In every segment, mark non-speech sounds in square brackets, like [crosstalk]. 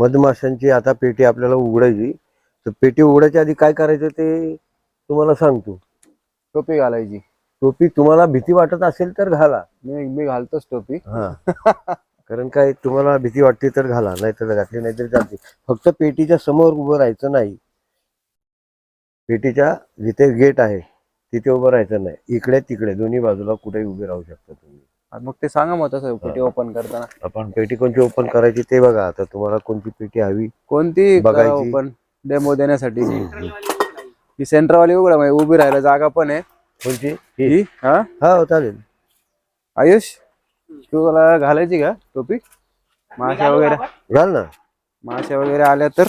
मधमाशांची आता पेटी आपल्याला उघडायची. तर पेटी उघडायच्या आधी काय करायचं ते तुम्हाला सांगतो. टोपी घालायची. टोपी तुम्हाला भीती वाटत असेल तर घाला. मी मी घालतोच टोपी. हा. [laughs] कारण काय तुम्हाला भीती वाटते तर घाला नाहीतर घातली नाहीतरी चालते फक्त पेटीच्या समोर उभं राहायचं नाही. पेटीच्या जिथे गेट आहे तिथे उभं राहायचं नाही. इकडे तिकडे दोन्ही बाजूला कुठेही उभे राहू शकता तुम्ही. मग ते सांगा मग तसं पेटी ओपन करताना. आपण पेटी कोणती ओपन करायची ते बघा. आता तुम्हाला कोणती पेटी हवी कोणती? बघायची. ओपन डेमो देण्यासाठी. ही सेंटरवाली उघडा म्हणजे उभी राहायला जागा पण आहे. कोणती ही. ही हा? हा हो, चालेल. आयुष तुला घालायची का टोपी? माश्या वगैरे. घाल ना. माश्या वगैरे आल्या तर?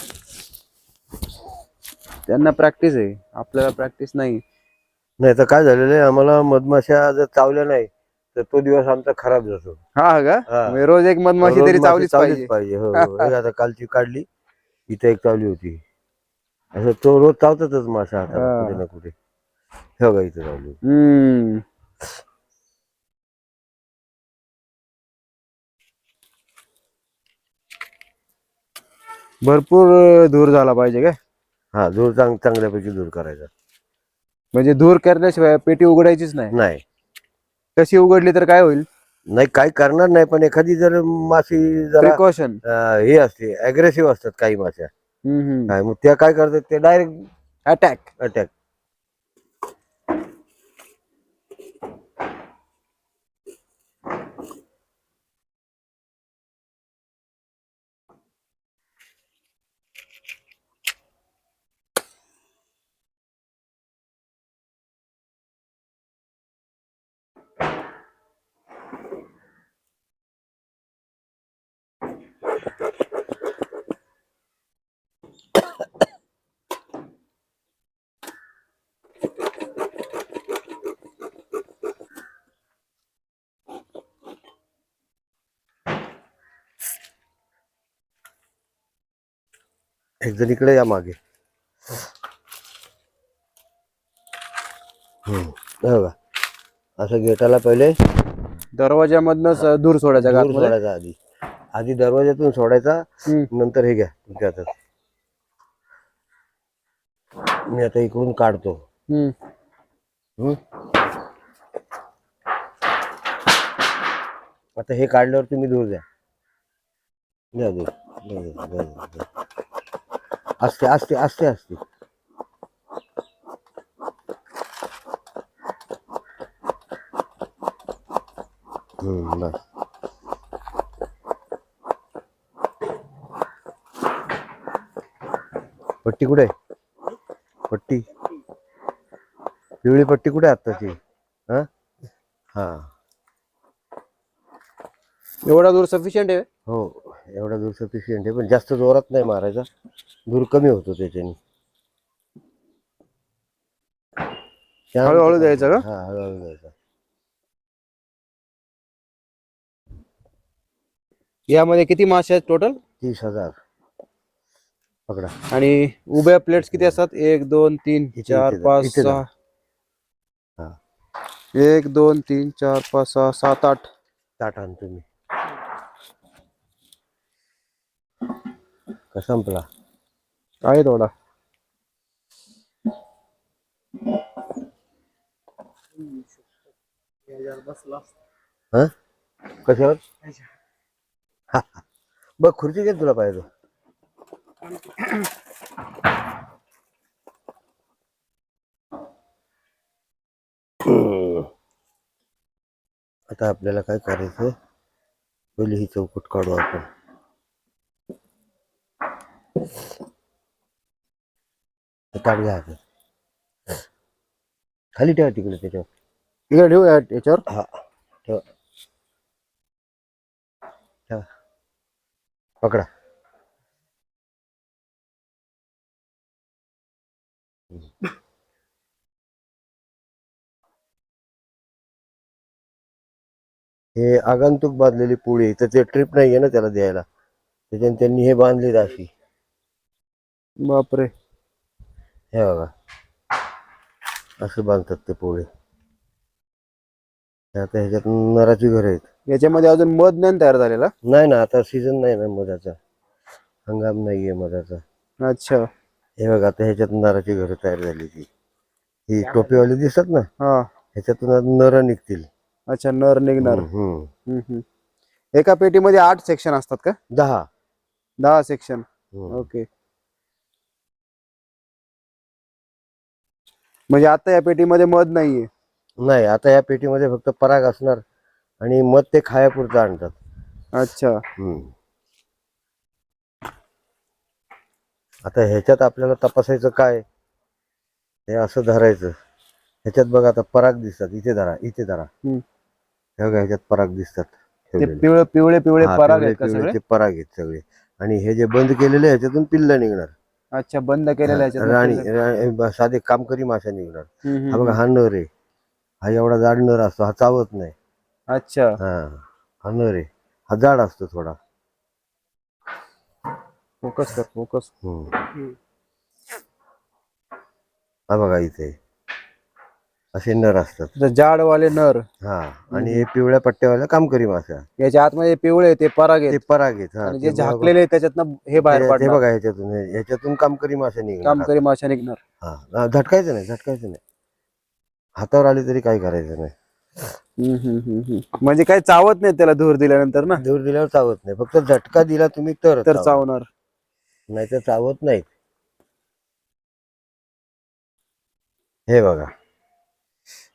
त्यांना प्रॅक्टिस आहे. आपल्याला प्रॅक्टिस नाही. नाही तर काय झालेलं आहे? आम्हाला मधमाशा जर चावल्या नाही तर तो दिवस आमचा खराब जातो. हा का? हा. म्हणजे रोज एक मधमाशी रोज तरी माशी चावलीच पाहिजे. पाहिजे. हो हो. [laughs] हे आता कालची काढली इथे एक चावली होती. असं तो रोज चावतातच माशा हाताला हा. कुठे ना कुठे. हे बघा इथे चावली. हम्म. भरपूर धूर झाला पाहिजे काय? हा धूर चांग चांगल्यापैकी दूर करायचा. म्हणजे धूर करण्याशिवाय पेटी उघडायचीच नाही. नाही. कशी उघडली तर काय होईल? नाही काही करणार नाही पण एखादी जर माशी जरा प्रिकॉशन अं, हे असते अग्रेसिव्ह असतात काही माश्या. काय मग त्या काय करतात ते डायरेक्ट अटॅक अटॅक एक जण इकडे या मागे हम्म. हे असं गेटाला पहिले दरवाजामधनच धूर सोडायचा दूर. सोडायचा आधी आधी दरवाजातून सोडायचा. नंतर हे घ्या तुमच्या हातात मी आता इकडून काढतो. हम्म. आता हे काढल्यावर तुम्ही दूर द्या द्या दूर असते असते असते असते. बस. पट्टी कुठे? आहे पट्टी. पिवळी पट्टी कुठे आहे आत्ताची हा? हा. एवढा दूर सफिशियंट आहे? एवढा दूर सफिशियंट आहे पण जास्त जोरात नाही मारायचा. दूर कमी होतो त्याच्याने. हळूहळू द्यायचं का? हा हळूहळू द्यायचा. यामध्ये किती मासे आहेत टोटल तीस हजार. पकडा. आणि उभ्या प्लेट्स किती असतात? एक दोन तीन इथे- चार इथे- पाच इथे सहा. हा. एक दोन तीन चार पाच सहा सात आठ. ताट आण तुम्ही का संपला? आहे थोडा. हा? कशावर? हा, हा. बघ खुर्ची घे तुला पाहिजे. आता आपल्याला काय करायचं पहिली ही चौकट काढू आपण. [laughs] घ्या. खाली ठेवा तिकडे त्याच्यावर. इकडे ठेवू या याच्यावर? हा. ठेवा. ठेवा. पकडा. हे आगंतुक बांधलेली पोळी आहे, तर ते ट्रिप नाहीये ना त्याला द्यायला त्याच्याने त्यांनी हे बांधले अशी. बापरे. हे बघा. असं बांधतात ते पोळे. आता ह्याच्यात नराची घर आहेत. याच्यामध्ये अजून मध नाही तयार झालेला? नाही ना आता सीझन नाही ना मधाचा. हंगाम नाहीये मधाचा. अच्छा. हे बघ आता ह्याच्यात नराची घरं तयार झाली ती. ही टोपीवाली दिसत ना? हा. ह्याच्यातून आता नर निघतील. अच्छा नर निघणार. हम्म, हम्म. हम्म, हम्म. एका पेटीमध्ये आठ सेक्शन असतात का? दहा. दहा सेक्शन हम्म. ओके म्हणजे आता या पेटीमध्ये मध नाहीये. नाही आता या पेटीमध्ये फक्त पराग असणार आणि मध ते खायापुरतं आणतात. अच्छा. हम्म. आता ह्याच्यात आपल्याला तपासायचं काय? हे असं धरायचं. ह्याच्यात बघा आता पराग दिसतात. इथे धरा इथे धरा. हम्म. हे बघा ह्याच्यात पराग दिसतात ते ठेवलेले. पिवळे पिवळे पिवळे हा, पराग आहेत का पिवळे सगळे? ते पराग आहेत सगळे. आणि हे जे बंद केलेले आहे, ह्याच्यातून पिल्ल निघणार. अच्छा बंद केलेलं राणी रा- साधे कामकरी माशा निघणार हा बघा हा नर आहे. हा एवढा जाड नर असतो हा चावत नाही. अच्छा. हा हा नर आहे. हा जाड असतो थोडा. फोकस कर फोकस. हम्म. हा बघा इथे. असे नर असतात. जाडवाले नर. हा आणि हे पिवळ्या पट्ट्यावाल्या कामकरी मासा याच्या आतमध्ये पिवळे ते पराग ते आहेत पराग आहेत हा आणि ते जे बघा- झाकलेले आहेत त्याच्यातनं हे बाहेर ते- ते पडणार बघा ह्याच्यातून ह्याच्यातून कामकरी मासे निघणार. कामकरी माशा निघणार. हा हा, झटकायचं नाही झटकायचं नाही. हातावर आली तरी काही करायचं नाही. हम्म, हम्म, हम्म, हम्म. म्हणजे काही चावत नाही त्याला धूर दिल्यानंतर ना? दूर दिल्यावर चावत नाही. फक्त झटका दिला तुम्ही तर तर चावणार. नाही तर चावत नाही हे बघा.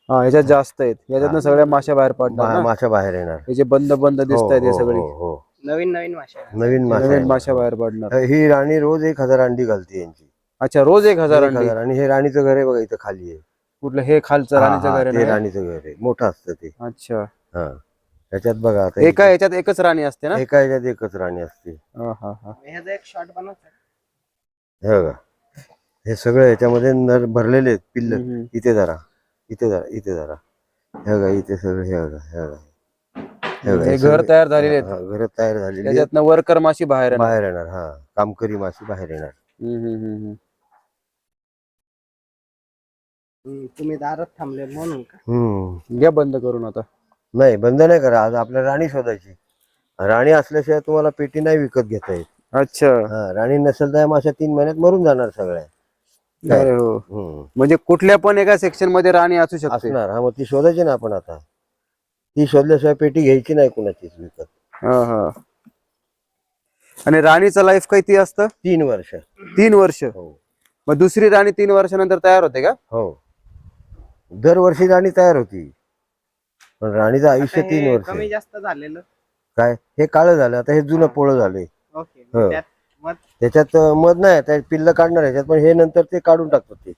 हा ह्याच्यात जास्त आहेत. याच्यातनं सगळ्या माश्या बाहेर पडणार मा- ना. माशा बाहेर येणार. हे जे बंद बंद दिसत हो, आहेत हे हो, सगळे. हो, हो. नवीन नवीन माशा नवीन माशा नवीन येणार. माश्या बाहेर पडणार. ही राणी रोज एक हजार अंडी घालते यांची. अच्छा रोज एक हजार एक अंडी? हजार. आणि हे राणीचं घर आहे बघा इथं खाली आहे. कुठलं? हे खालचं हा, राणीचं हा, घर आहे ना? राणीचं घर आहे. मोठं असतं ते. अच्छा. हा. त्याच्यात बघा आता एका याच्यात एकच राणी असते ना? एका ह्याच्यात एकच राणी असते. हा हा हा. ह्याचा एक शॉट बनवतो. हे बघा. हे सगळं याच्यामध्ये नर भरलेले आहेत पिल्ल. हम्म. इथे जरा इथे जरा इथे जरा. हे बघा इथे सगळं हे बघा हे बघा. हे बघा, हे हे घर सगळे- तयार झालेले आहेत. हा, घरं तयार झालेली आहेत. त्याच्यातनं वर्कर माशी बाहेर येणार. बाहेर येणार हा. कामकरी माशी बाहेर येणार. हम्म, हम्म, हम्म, हम्म. तुम्ही दारात थांबले म्हणून का? हम्म. घ्या बंद करून आता. नाही बंद नाही करा. आज आपल्याला राणी शोधायची. राणी असल्याशिवाय तुम्हाला पेटी नाही विकत घेता येत. अच्छा. हा राणी नसेल तर या माशा तीन महिन्यात मरून जाणार सगळ्या. काय? अरे हो. हम्म. म्हणजे कुठल्या पण एका सेक्शनमध्ये राणी असू शकते. असणार. हा मग ती शोधायची ना आपण आता. ती शोधल्याशिवाय पेटी घ्यायची नाही कुणाचीच विकत. हा हा. आणि राणीचं लाईफ किती असतं? तीन वर्ष. तीन वर्ष. हो. मग दुसरी राणी तीन वर्षानंतर तयार होते का? हो. दरवर्षी राणी तयार होती. पण राणीचं आयुष्य तीन वर्ष. कमी आहे. जास्त झालेलं. काय? हे काळं झालं. आता हे जुनं पोळं झालंय. ओके. त्यात मग त्याच्यात मध नाही त्यात पिल्ल काढणार ह्याच्यात पण हे नंतर ते काढून टाकतात ते.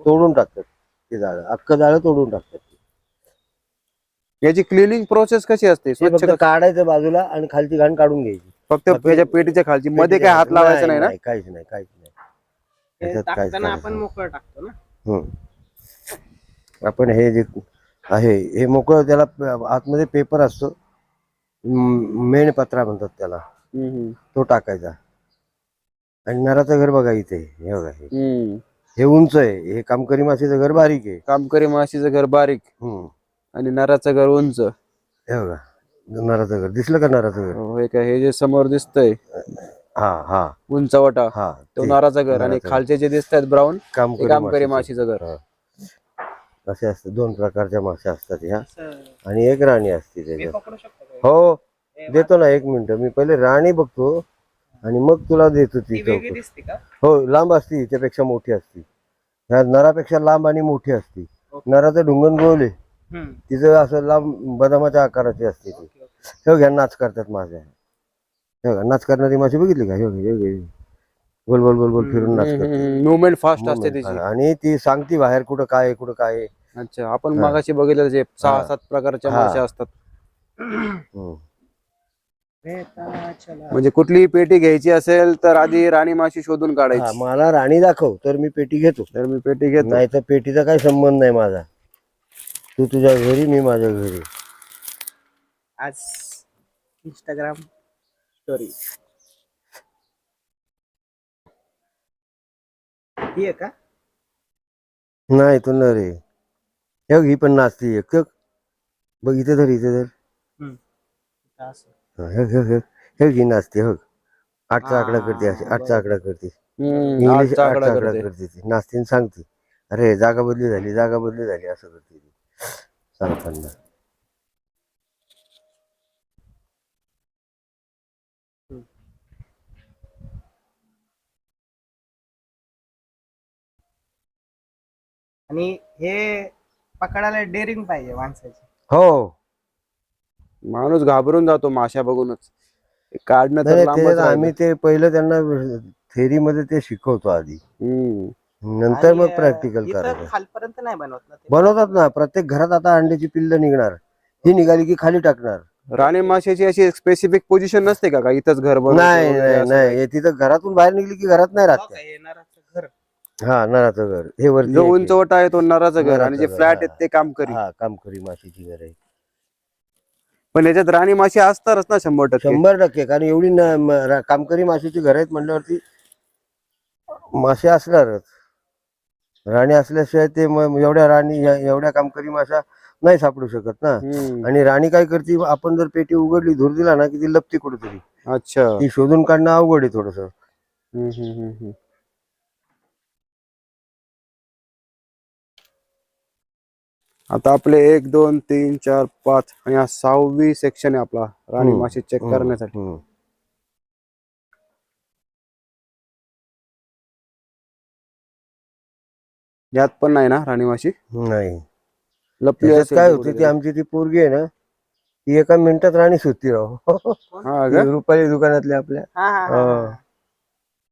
तोडून टाकतात ते झाडं. अख्खं झाडं तोडून टाकतात. याची क्लिनिंग प्रोसेस कशी असते? स्वच्छ फक्त काढायचं बाजूला आणि खालची घाण काढून घ्यायची. फक्त याच्या पेटीच्या खालची. मध्ये काय हात लावायचा नाही ना? काहीच नाही काहीच नाही. ते त्याच्यात काहीच टाकताना करायचं आपण. मोकळं टाकतो ना? हम्म. आपण हे जे आहे हे मोकळं त्याला प- आतमध्ये पेपर असतो. मेणपत्रा म्हणतात त्याला. तो टाकायचा. आणि नराचं घर बघा इथे हे बघा हे. हम्म. हे उंच आहे हे कामकरी माशीचं घर बारीक आहे. कामकरी माशीचं घर बारीक. हम्म. आणि नराचं घर उंच. हे बघा नराचं घर. दिसलं का नराचं घर? हो, हे काय हे जे समोर दिसतंय हा हा. उंचवटा हा तो ते नराचं घर. आणि नराचं. खालचे जे दिसत आहेत ब्राऊन कामकरी कामकरी माशीचं. माशीचं घर. हा. असे असतात दोन प्रकारच्या माश्या असतात ह्या. आणि एक राणी असते मी त्याच्यात पकडू शकतो का? हे देतो ना एक मिनिट. मी पहिले राणी बघतो. आणि मग तुला देतो ती चौकट दिसते का हो लांब असती हिच्यापेक्षा मोठी असती ह्या नरापेक्षा लांब आणि मोठी असती नराचं ढुंगण गोल आहे हम्म. तिचं असं लांब बदामाच्या आकाराची असते ती. हे घ्या नाच करतात माझ्या हे नाच करणारी माशी बघितली का हे हे हे. गोल गोल गोल गोल फिरून नाच करते मुवमेंट फास्ट असते त्याची आणि ती सांगती बाहेर कुठं काय कुठं काय. अच्छा आपण हा. मागाशी बघितलं जे सहा हा. सात प्रकारच्या हा. माश्या असतात चला. म्हणजे कुठलीही पेटी घ्यायची असेल तर आधी राणी माशी शोधून हा, काढायची मला राणी दाखव तर मी पेटी घेतो. तर मी पेटी घेतो. नाही तर पेटीचा काही संबंध नाही माझा. तू तुझ्या घरी मी माझ्या घरी. आज इंस्टाग्राम स्टोरी ही आहे का? नाही तो न रे हे बघ, ही पण नाचती एक बघ. बघ इथे धर इथे धर. असं. हा, नाचते हो. आठचा आकडा करते अशी आठचा आकडा करते. इंग्लिश आठचा आकडा करते. ती. नाचतीन सांगते. अरे जागा बदली झाली जागा बदली झाली असं करते ती. सांगताना आणि हे पकडायला डेअरिंग पाहिजे माणसाची. हो. माणूस घाबरून जातो माशा बघूनच. ते काढणं तर नाही लांबच ते राहिलं. आम्ही ते पहिलं त्यांना थेरी मध्ये ते शिकवतो आधी. हम्म. नंतर आणि, मग अं, प्रॅक्टिकल इथं करायचं. खालपर्यंत नाही बनवत ना ते. बनवतात ना प्रत्येक घरात आता अंड्याची पिल्ल निघणार. ही निघाली की खाली टाकणार. राणी माशाची अशी स्पेसिफिक पोझिशन नसते का का इथंच घर बनवतो नाही वगैरे नाही असं नाही. हो हे तिथं घरातून बाहेर निघली की घरात नाही राहत हे नराचं घर. हा नराचं घर. हे वरती जो आहे. ते. उंचवटा आहे तो नराचं घर आणि जे नराचं घर, फ्लॅट हा. आहेत ते काम करी हा काम करी माशीची घर आहे. पण याच्यात राणी माशी असतातच ना शंभर टक्के. शंभर टक्के. कारण एवढी न- म- रा- कामकरी माशीची घर आहेत म्हणल्यावरती मासे असणारच. राणी असल्याशिवाय ते म- एवढ्या राणी या- एवढ्या कामकरी माशा नाही सापडू शकत ना. हम्म. आणि राणी काय करते आपण जर पेटी उघडली धूर दिला ना की ती लपती कुठेतरी. अच्छा. ती शोधून काढणं अवघड आहे थोडस. हम्म, हम्म, हम्म, हम्म. आता आपले एक दोन तीन चार पाच आणि हा सहावी सेक्शन आहे आपला. राणी माशी चेक करण्यासाठी. यात पण नाही ना राणी माशी? नाही. लपली त्याच्यात असेल काय होते ती कुठेतरी. आमची ती पोरगी आहे ना ती एका मिनिटात राणी सुटती राहो हा का? रुपाली दुकानातल्या आपल्या. हा हा, हा हा. हा.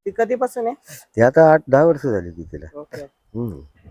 ती कधीपासून आहे? ती आता आठ दहा वर्ष झाली ती तिला. ओके. हम्म.